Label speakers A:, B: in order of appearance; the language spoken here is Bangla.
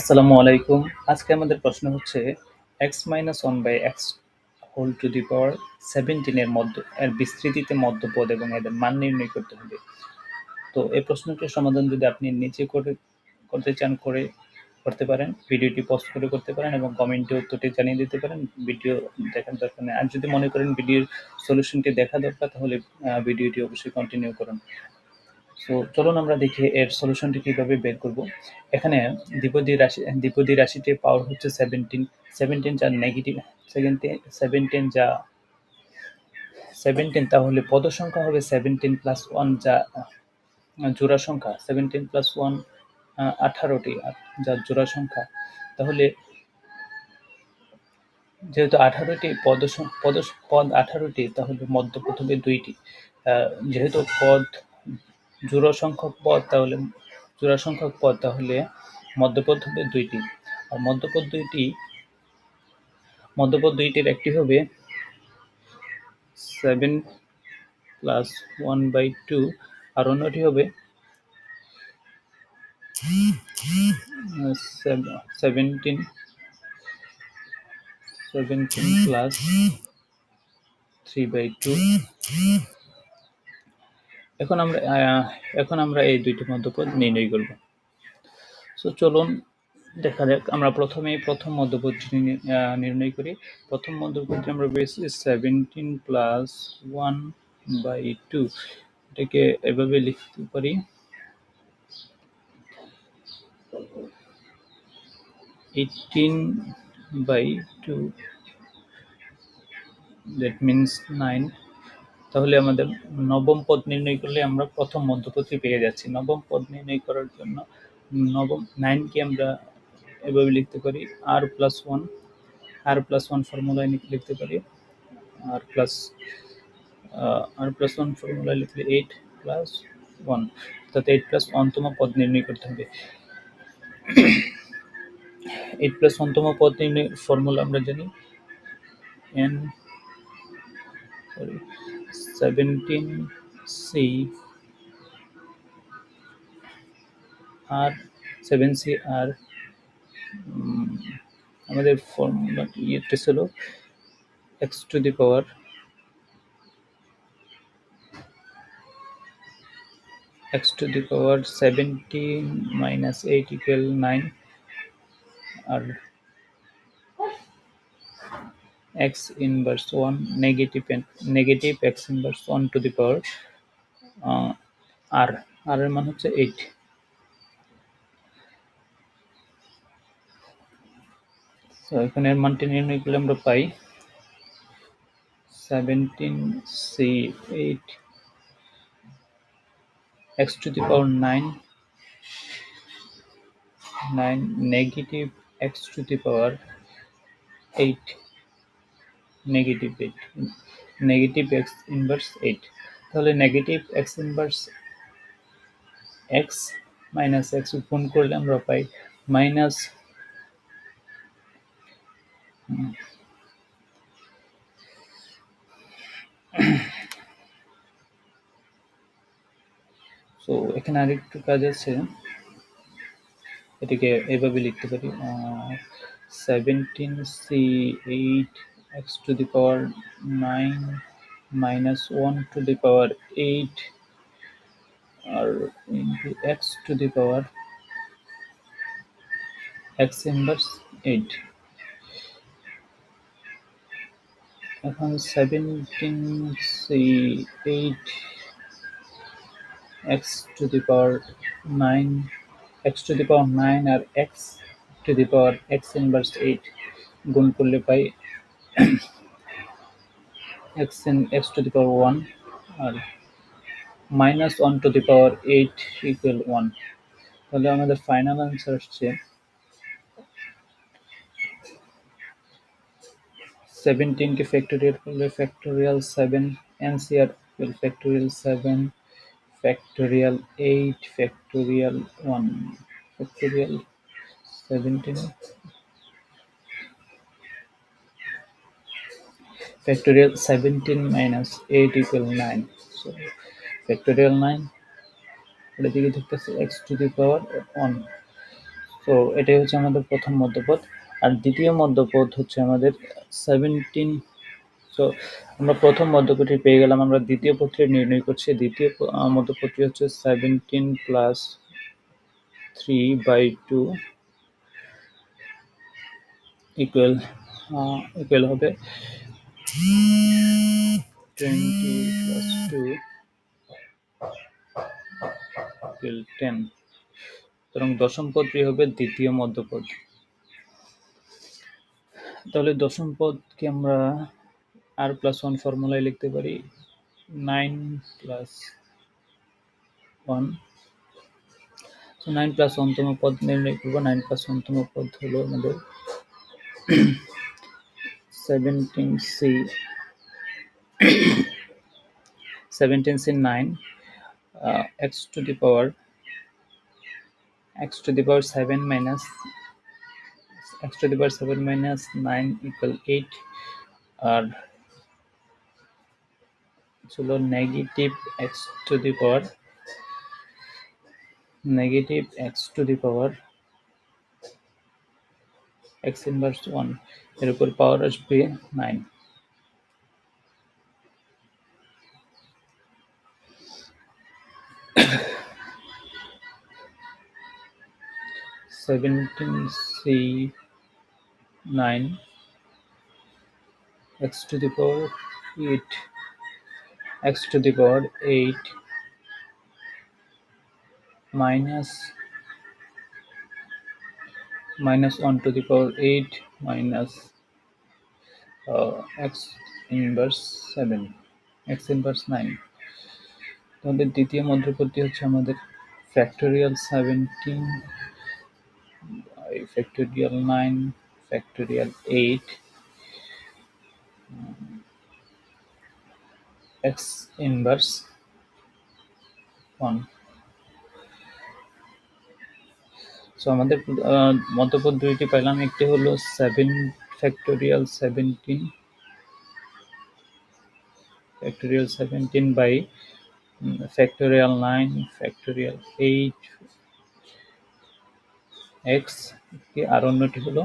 A: আসসালামু আলাইকুম। আজকে আমাদের প্রশ্ন হচ্ছে x minus one by x whole to the power সেভেন্টিনের মধ্য, এর বিস্তৃতিতে মধ্যপদ এবং এদের মান নির্ণয় করতে হবে। তো এই প্রশ্নটির সমাধান যদি আপনি নিচে করে, করতে চান করে করতে পারেন, ভিডিওটি পোস্ট করে করতে পারেন এবং কমেন্টে উত্তরটি জানিয়ে দিতে পারেন ভিডিও দেখার দরকার নেই। আর যদি মনে করেন ভিডিওর সলিউশনটি দেখা দরকার, তাহলে ভিডিওটি অবশ্যই কন্টিনিউ করুন। সো চলুন আমরা দেখি এর সলিউশনটি কীভাবে বের করব। এখানে দ্বিপদী রাশি, দ্বিপদী রাশিটির পাওয়ার হচ্ছে সেভেন্টিন সেভেন্টিন যা নেগেটিভ সেভেন্টিন যা সেভেন্টিন তাহলে পদ সংখ্যা হবে সেভেন্টিন প্লাস ওয়ান যা, জোড়া সংখ্যা সেভেন্টিন প্লাস ওয়ান আঠারোটি যা জোড়া সংখ্যা। তাহলে যেহেতু আঠারোটি পদ পদ পদ আঠারোটি, তাহলে মধ্য প্রথমে দুইটি যেহেতু পদ জোড়া সংখ্যক পদ তাহলে জোড়া সংখ্যক পদ তাহলে মধ্যপদ হবে দুইটি। আর মধ্যপদ দুইটি, মধ্যপদ দুইটির একটি হবে seven plus one by two আর অন্যটি হবে seventeen seventeen plus three by two এখন আমরা এখন আমরা এই দুইটি মধ্যপদ নির্ণয় করব। সো চলুন দেখা যাক, আমরা প্রথমে প্রথম মধ্যপদ নির্ণয় করি। প্রথম মধ্যপদটি আমরা পেয়েছি seventeen plus one by two এটাকে এভাবে লিখতে পারি। Eighteen by two that means nine তাহলে আমাদের নবম পদ নির্ণয় করলে আমরা প্রথম মধ্যপদটি পেয়ে যাচ্ছি। নবম পদ নির্ণয় করার জন্য নবম নাইনকে আমরা এভাবে লিখতে পারি r plus one r plus one ফর্মুলায় লিখতে পারি। আর প্লাস আর প্লাস ওয়ান ফর্মুলায় লিখলে এইট প্লাস ওয়ান অর্থাৎ এইট প্লাস ওয়ানতম পদ নির্ণয় করতে হবে। এইট প্লাস ওয়ানতম পদ নির্ণয় ফর্মুলা আমরা জানি n sorry seventeen C r seven C r আমাদের ফর্মুলা ইয়েটা ছিল x to the power x to the power seventeen minus eight equal nine r x inverse one negative negative x inverse one to the power r r এর মান হচ্ছে এইট তো এখানে এর মানটি নির্ণয় করলে আমরা পাই seventeen C eight x to the power nine nine negative x to the power eight negative eight negative x inverse eight তাহলে negative x inverse x minus x গুণ করলে আমরা পাই মাইনাস সো এখানে আরেকটু কাজ আছে। এটিকে এভাবে লিখতে পারি seventeen C eight x to the power nine minus one to the power eight r into x to the power x inverse eight এখন seventeen C eight x to the power nine x to the power nine r x to the power x inverse eight গুণ করলে পাই x in x to the power one r minus one to the power eight equal one তাহলে আমাদের ফাইনাল আনসার আসছে সেভেন্টিনকে ফ্যাক্টোরিয়াল করলে factorial seven n C r factorial seven factorial eight factorial one factorial seventeen factorial 17 minus 8 equal 9 so, factorial 9 এটা দিকে দেখতেছি, x to the power 1 তো এটাই হচ্ছে আমাদের প্রথম মধ্যপদ আর দ্বিতীয় মধ্যপদ হচ্ছে আমাদের সেভেন্টিন তো আমরা প্রথম মধ্যপদটি পেয়ে গেলাম, আমরা দ্বিতীয় পদটি নির্ণয় করছি। দ্বিতীয় মধ্যপদটি হচ্ছে seventeen plus three by two equal equal হবে twenty plus two equal ten সুতরাং দশম পদটি হবে দ্বিতীয় মধ্যপদ। তাহলে দশম পদকে আমরা আর প্লাস ওয়ান ফর্মুলায় লিখতে পারি। Nine plus one nine plus ওয়ানতম পদ নির্ণয় করব। নাইন প্লাস ওয়ানতম পদ হলো আমাদের 17C, 17C9, uh, x to the power x to the power 7 minus x to the power 7 minus 9 equal 8 or so negative x to the power negative x to the power the power x inverse ওয়ানের উপর পাওয়ার আসবে nine seventeen C nine x to the power eight x to the power eight minus minus 1 to the power 8 minus uh, x inverse 7 x inverse 9 তাহলে দ্বিতীয় মধ্যপদটি হচ্ছে আমাদের factorial seventeen factorial nine factorial eight x inverse one so আমাদের মধ্যপদ দুইটি পেলাম। একটি হলো seven factorial seventeen factorial seventeen by factorial nine factorial eight x আর অন্যটি হলো?